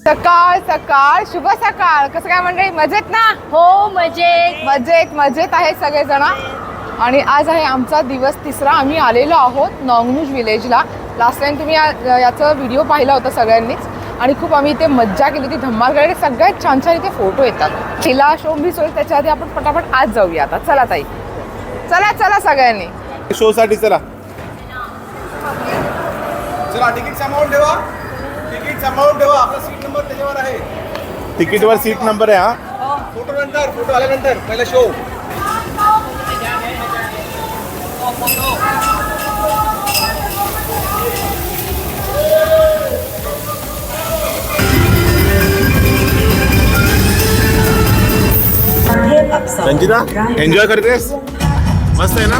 सकाळ सकाळ शुभ सकाळ. कसं काय मंडळी? मजेत ना? हो मजेत. मजेत मजेत आहे सगळेजण. आणि आज आहे आमचा दिवस तिसरा. आम्ही आलेलो आहोत नॉंगनुज विलेजला. लास्ट टाइम तुम्ही या- याचा व्हिडिओ पाहिला होता सगळ्यांनीच. आणि खूप आम्ही इथे मज्जा केली. होती धम्माल गाडी सगळ्यात छान छान इथे फोटो येतात. शो मिस होईल त्याच्या आधी आपण पटापट आज जाऊया आता. चला ताई. चला चला सगळ्यांनी. शो साठी चला. चला तिकीटचा अमाऊंट ठेवा. अमाऊंट ठेवा आपला सीट नंबर त्याच्यावर आहे. तिकीटवर सीट नंबर आहे हा. फोटो नंतर फोटो आल्यानंतर पहिला शो संजिता एन्जॉय करतेस? मस्त आहे ना?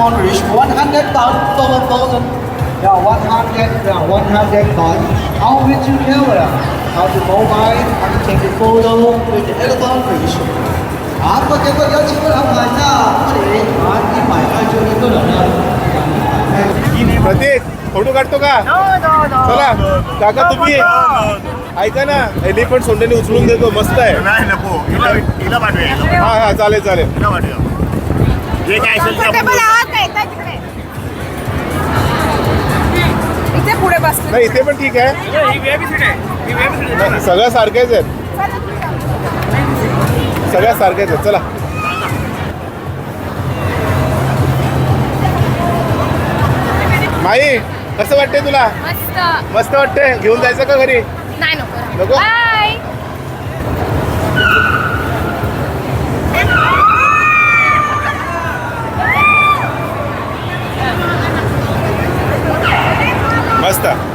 Uh, come on reach 100 pound per person yeah 100 yeah 100 pound how would you camera how to mobile how to take the photo with the elephant reach आपको देखो यह चीज हम भाषा अरे आज की भाषा जो निकल रहा है प्रतीक फोटो काढतो का चला काका तुम्ही ऐका ना एलिफंट सोंडेने उचलून देतो मस्त आहे नाही नको हिला हिला पाठवूया हा हा चालेल चालेल हिला पाठवूया जे काय असेल नाही इथे पण ठीक आहे. नाही, सगळ्या सारखेच आहेत. सगळ्या सारख्याच आहेत. चला. माई कसं वाटतंय तुला? मस्त. मस्त वाटतंय? घेऊन जायचं का घरी? नाही नको. नको? मस्त स्माइल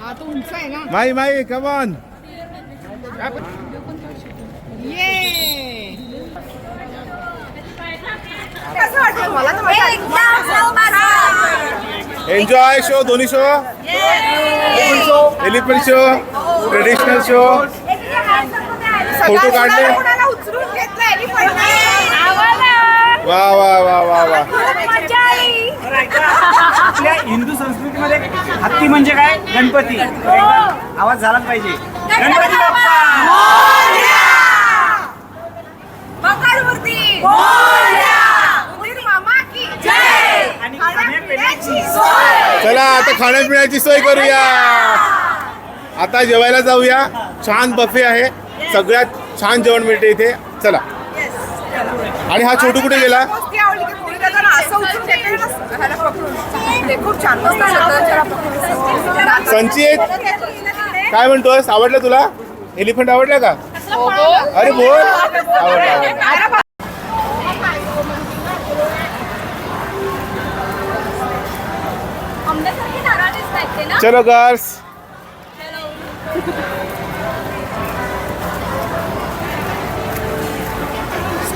हा तो उंच माई माई कम ऑन कसं एन्जॉय शो दोन्ही show elephant show traditional show photo काढले सगळ्या मुलाला उचलून घेतलं elephant ने. वा वा वा वा वा. आपल्या हिंदू संस्कृतीमध्ये हत्ती म्हणजे काय? गणपती. आवाज झालाच पाहिजे. गणपती बाप्पा. मंगळमूर्ती. उडीद मामा की आणि खाण्यापिण्याची चला आता खाण्यापिण्याची सोय करूया. आता जेवायला जाऊया. छान बफे आहे. सगळ्यात छान जेवण मिळते इथे. चला. आणि हा छोटू कुठे गेला. संचित काय म्हणतोस? आवडलं तुला? एलिफंट आवडलं का. अरे बोल. आवडलं चलो गर्ल्स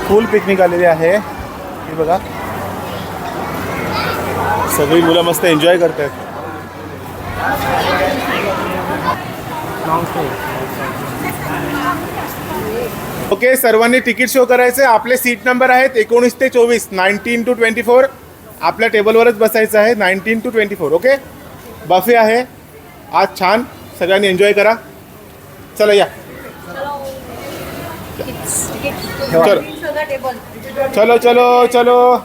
स्कूल पिकनिक आलेली आहे. ही बघा. सगळी मुलं मस्त एन्जॉय करतात. ओके सर्वांनी तिकीट शो करायचं आपले सीट नंबर आहेत एकोणीस ते चोवीस नाईन्टीन टू ट्वेंटी फोर. आपल्या टेबलवरच बसायचं आहे nineteen two twenty four okay? Buffet आहे. आज छान. सगळ्यांनी एन्जॉय करा. चला या. चलो. चलो चलो चलो.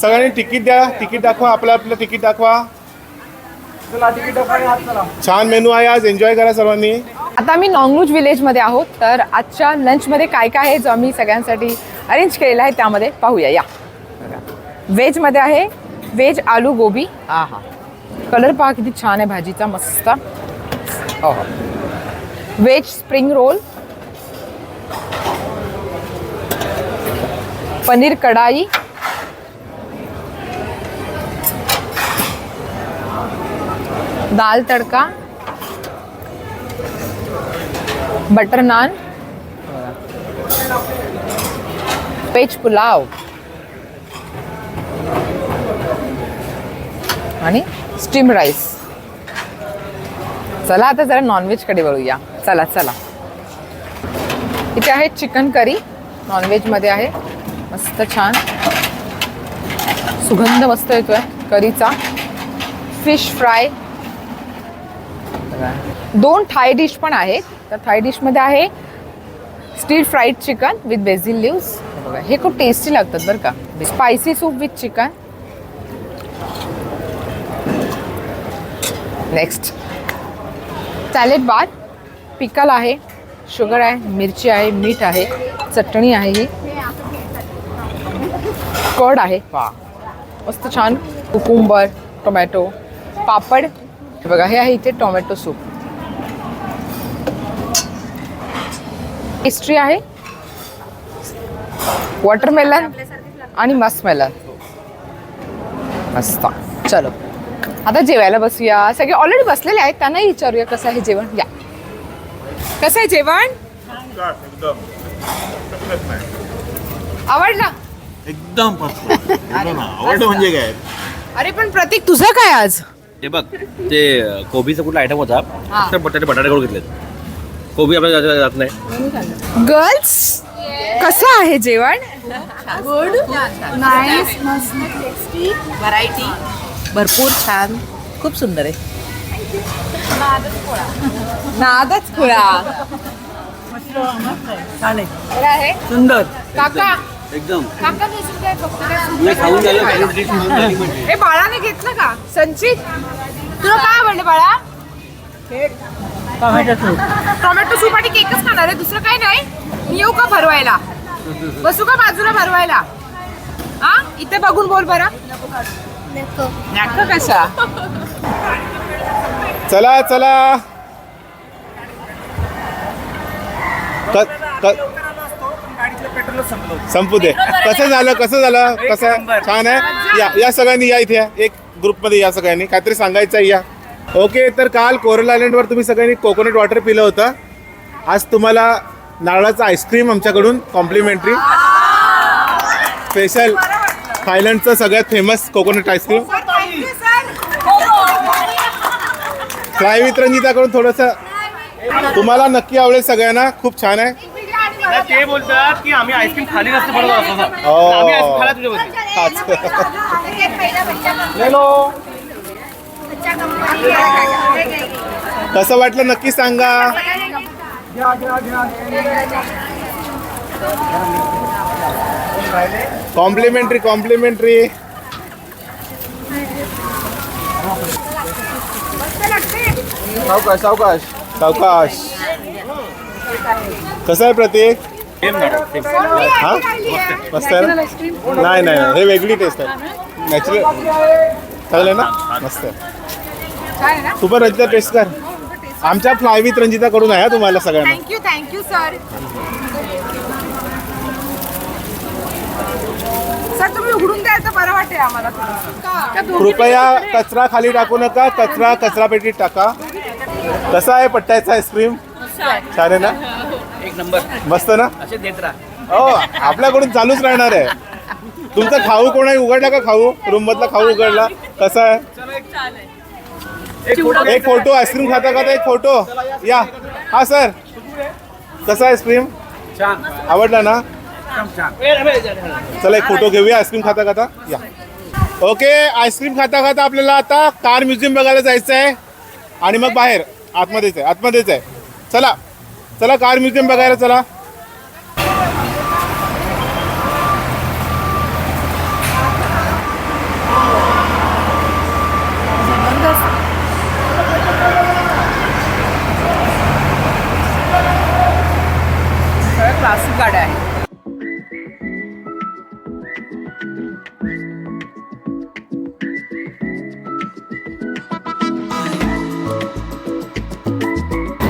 सगळ्यांनी तिकीट द्या. तिकीट दाखवा आपलं आपलं तिकीट दाखवा. चला तिकीट दाखवा हात चला छान मेनू आहे आज. एन्जॉय करा सर्वांनी. आता आम्ही नॉनव्हेज विलेजमध्ये आहोत. तर आजच्या लंचमध्ये काय काय आहे जो आम्ही सगळ्यांसाठी अरेंज केलेला आहे त्यामध्ये पाहूया. या. बघा. व्हेजमध्ये आहे. व्हेज आलू गोबी. हा हा. कलर पहा किती छान आहे भाजीचा मस्त. हो हो. व्हेज स्प्रिंग रोल पनीर कढाई. दाल तडका. बटर नान. वेज पुलाव. आणि स्टीम राईस चला आता जरा नॉनव्हेजकडे वळूया. चला चला. इथे आहे चिकन करी नॉनव्हेजमध्ये आहे. मस्त छान. सुगंध मस्त येतोय करीचा. फिश फ्राय दोन थाय डिश पण आहेत. तर थाय डिशमध्ये आहे stir fried chicken with basil leaves बघा हे खूप टेस्टी लागतात बरं का. Spicy soup with chicken next salad bar pickle आहे. शुगर आहे मिरची आहे मीठ आहे चटणी आहे ही. कड आहे. वा. मस्त छान. Cucumber tomato papad. हे बघा हे आहे इथे टोमॅटो सूप. पेस्ट्री आहे. वॉटरमेलन आणि मस्कमेलन मस्त. चलो. आता जेवायला बसूया. सगळे ऑलरेडी बसलेले आहेत त्यांनाही विचारूया कसं आहे जेवण. या. कसं आहे जेवण? आवडलं? एकदम आवडलं म्हणजे काय? अरे पण प्रतीक तुझं काय आज? हे बघ ते कोबीचा कुठला आयटम होता हा. तर बटाटे बटाटे करून घेतलेत. कोबी आपल्याला जात- जात नाही. गर्ल्स कसं आहे जेवण? नाईस मस्त टेस्टी व्हरायटी भरपूर छान. खूप सुंदर आहे. नादच खुळा सुंदर. काका. एकदम. म्हणजे. हे बाळाने घेतलं का? संचित तुला काय आवडलं बाळा? टोमॅटो सूप टोमॅटो सूप आणि केकच खाणार आहे दुसरं काय नाही? मी येऊ का भरवायला? बसू का बाजूला भरवायला? हा? इथे बघून बोल बरं. नको. कशा? चला चला क- क- गाडीतलं पेट्रोल संपलं होतं. संपू दे. कसं झालं कसं झालं कसं. छान आहे? या या सगळ्यांनी या इथे या. एक ग्रुपमध्ये या सगळ्यांनी. काहीतरी सांगायचं आहे या. ओके तर काल कोरल आयलंडवर तुम्ही सगळ्यांनी कोकोनट वॉटर पिलं होतं. आज तुम्हाला नारळाचं आईस्क्रीम आमच्याकडून कॉम्प्लिमेंटरी. स्पेशल थायलंडचं सगळ्यात famous coconut ice cream. Fly with रंजिताकडून थोडंसं तुम्हाला नक्की आवडेल सगळ्यांना. खूप छान आहे. नाही, ते बोलतात की आम्ही आईस्क्रीम खाली नसतं बरोबर असं असं. ओ. आम्ही आईस्क्रीम खायला तुझ्याबद्दल कसं वाटलं नक्की सांगा? Complimentary complimentary. सावकाश सावकाश. सावकाश. कसं आहे प्रतीक? हा? मस्त आहे ना? नाही नाही नाही. हे वेगळी टेस्ट आहे. नॅचरल चालेल ना? मस्त आहे. तू पण रंजिता टेस्ट कर. आमच्या फ्लाय विथ रंजिता कडून आहे तुम्हाला सगळ्यांना. थँक्यू थँक्यू सर सर तुम्ही उघडून द्यायचं बरं वाटेल आम्हाला का दोघी कृपया कचरा खाली टाकू नका. कचरा कचरा पेटीत टाका. कसा आहे पट्ट्याचा आईस्क्रीम छान आहे ना? नंबर. मस्त ना? असे देत राहा. हो आपल्याकडून चालूच राहणार आहे. तुमचा खाऊ कोण आहे उघडला का खाऊ? रूम मधला खाऊ उघडला. कसा आहे? एक फोटो आईस्क्रीम खाता खाता एक फोटो या. हा सर कसा आईस्क्रीम छान. आवडला ना? चला एक फोटो घेऊया आईस्क्रीम खाता खाता. या. ओके आईस्क्रीम खाता खाता आपल्याला आता कार म्युझियम बघायला जायचं आहे आणि मग बाहेर. आतमध्येच आहे आतमध्येच आहे. चला. चला कार म्युझियम बघायला चला. क्लासिक गाड्या आहेत.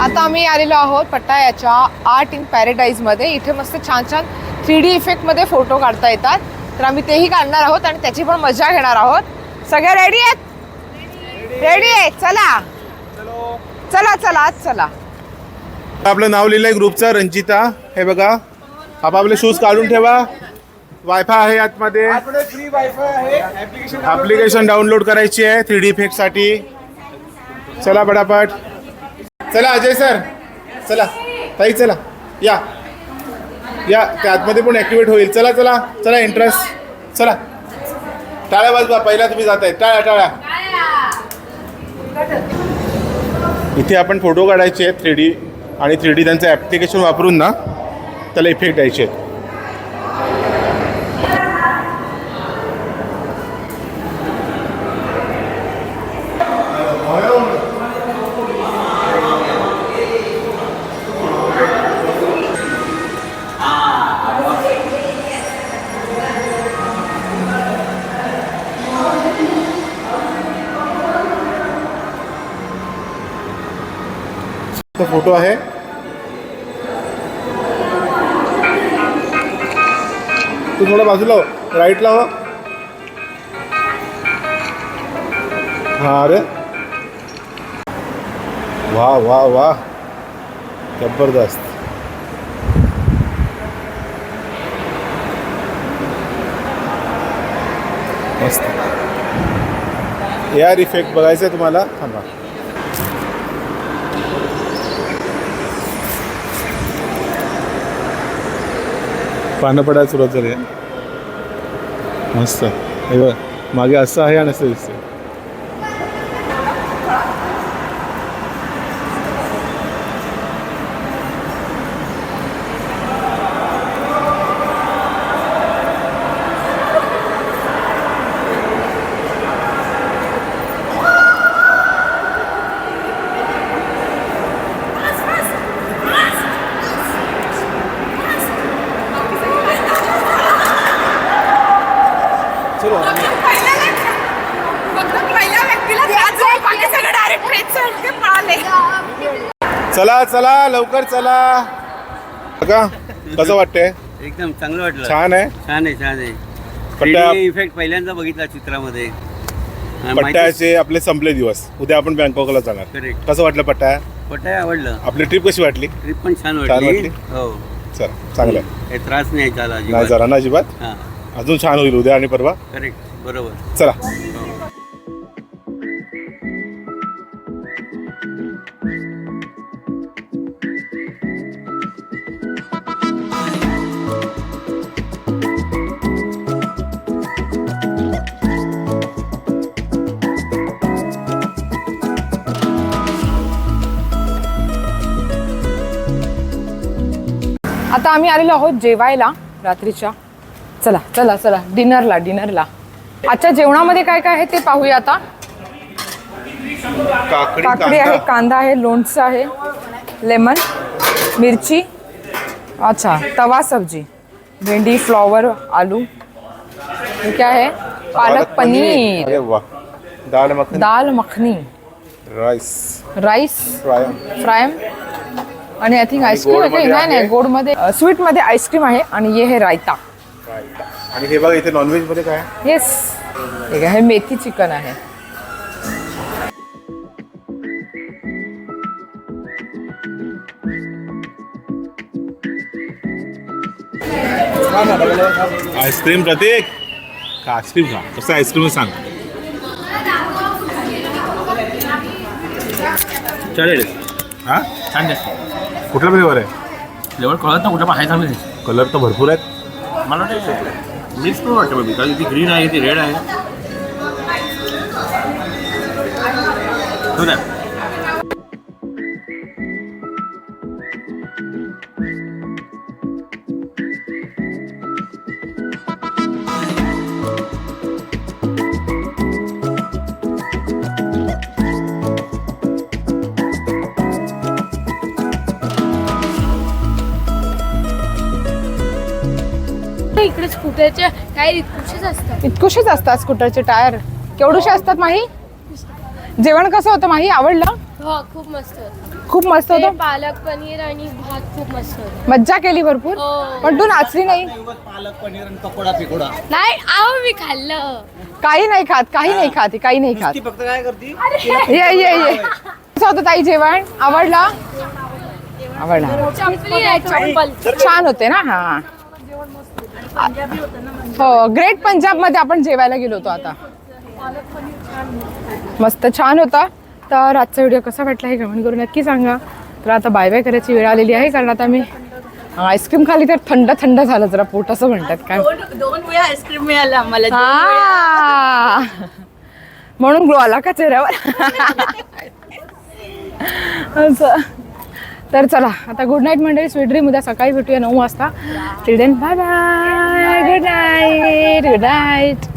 आता आम्ही आलेलो आहोत पट्टायाच्या आर्ट इन पॅरेडाईजमध्ये इथे मस्त छान छान थ्री डी इफेक्टमध्ये फोटो काढता येतात. तर आम्ही तेही काढणार आहोत आणि त्याची पण मजा घेणार आहोत. सगळे रेडी आहेत? रेडी आहेत? चला. चला चला आज चला. आपलं नाव लिहिलंय ग्रुपचं रंजिता. हे बघा. आपापले शूज काढून ठेवा. वायफाय आहे आतमध्ये. फ्री वायफाय आहे. ऍप्लिकेशन डाउनलोड करायची. आहे थ्री डी इफेक्टसाठी चला पटापट. चला अजय सर. चला. ताई चला. या. या. त्या आतमध्ये पण ॲक्टिवेट होईल. चला चला. चला इंटरेस्ट चला. टाळ्या वाजवा. पहिला तुम्ही जात आहे टाळ्या टाळ्या. इथे आपण फोटो काढायचे आहेत थ्री डी आणि थ्री डी त्यांचं ॲप्लिकेशन वापरून ना त्याला इफेक्ट द्यायचे आहेत. तो फोटो आहे. तू थोडं बाजूला हो राईटला हो. हा अरे. वा वा वा जबरदस्त. मस्त. एअर इफेक्ट बघायचं आहे तुम्हाला. थांबा. पानं पडायला सुरुवात झाली. मस्त. हे बघ मागे असं आहे आणि असं दिसतं चला चला लवकर चला. बघा कसं वाटतंय? एकदम चांगलं वाटलं. छान आहे? छान आहे छान आहे. पट्ट्या- इफेक्ट पहिल्यांदा बघितला चित्रामध्ये. पट्ट्याचे आपले संपले दिवस. उद्या आपण बँकॉकला जाणार. कसं वाटलं पट्ट्या? पट्ट्या आवडलं. आपली ट्रिप कशी वाटली? ट्रिप पण छान छान वाटली. वाटली? हो. चल चांगलं आहे. काही त्रास नाही झाला नाही अजिबात जरा ना अजिबात. हां. अजून छान होईल उद्या आणि परवा. करेक्ट बरोबर. चला. आता आम्ही आलेलो आहोत जेवायला रात्रीच्या. चला चला चला डिनरला डिनरला. आजच्या जेवणामध्ये काय काय आहे ते पाहूया आता. काकडी काकडी आहे कांदा. कांदा आहे लोणचं आहे लेमन मिरची अच्छा तवा सब्जी भेंडी फ्लॉवर आलू. हे क्या है पालक पनीर. अरे वा. Dal makhani. Dal makhani. Rice. Rice. Fry. Fry. आणि आय थिंक आईस्क्रीम का? नाही नाही. गोडमध्ये स्वीट मध्ये आईस्क्रीम आहे आणि हे है रायता. आणि हे बघा इथे नॉनव्हेज मध्ये काय? येस ठीक आहे हे मेथी चिकन आहे. आईस्क्रीम प्रतीक खा आईस्क्रीम खा. कसं आईस्क्रीम सांग. चालेल. हा? छान दिसतं कुठला फ्लेवर आहे? फ्लेवर कळत ना कुठं पण आहे चांगलं कलर तर भरपूर आहेत. मला वाटतं मिक्स पण वाटतं बघ. कारण ती ग्रीन आहे ती रेड आहे. हो ना. स्कूटरचे टायर इतकुशेच असतात. इतकुशेच असतात स्कूटरचे टायर. केवढूशे असतात माही? जेवण कसं होतं माही? आवडलं? हो खूप मस्त होतं. खूप मस्त ते होतं? पालक पनीर आणि भात खूप मस्त होतं. मज्जा केली भरपूर. हो. पण तू नाचली नाही. पालक पनीर आणि पकोडा पिकोडा नाही आहो मी खाल्लं. काही नाही खात काही नाही खात काही नाही खात. ती फक्त काय करते? ये ये ये. कसं होतं ताई जेवण? आवडला? आवडला चंपली आहे चंपल छान होते ना? हा. हो ग्रेट पंजाबमध्ये आपण जेवायला गेलो होतो आता. मस्त छान होता. तर आजचा व्हिडिओ कसा वाटला हे कमेंट करून नक्की सांगा. तर आता बाय बाय करायची वेळ आलेली आहे कारण आता मी आईस्क्रीम खाली तर थंड थंड झालं जरा पोट असं म्हणतात काय? दोन वेळा आईस्क्रीम मिळालं आम्हाला. म्हणून ग्लो आला का चेहऱ्यावर? असं. तर चला आता गुड नाईट मंडळी स्वीट ड्रीम उद्या सकाळी भेटूया नऊ वाजता. Till then bye bye good night good night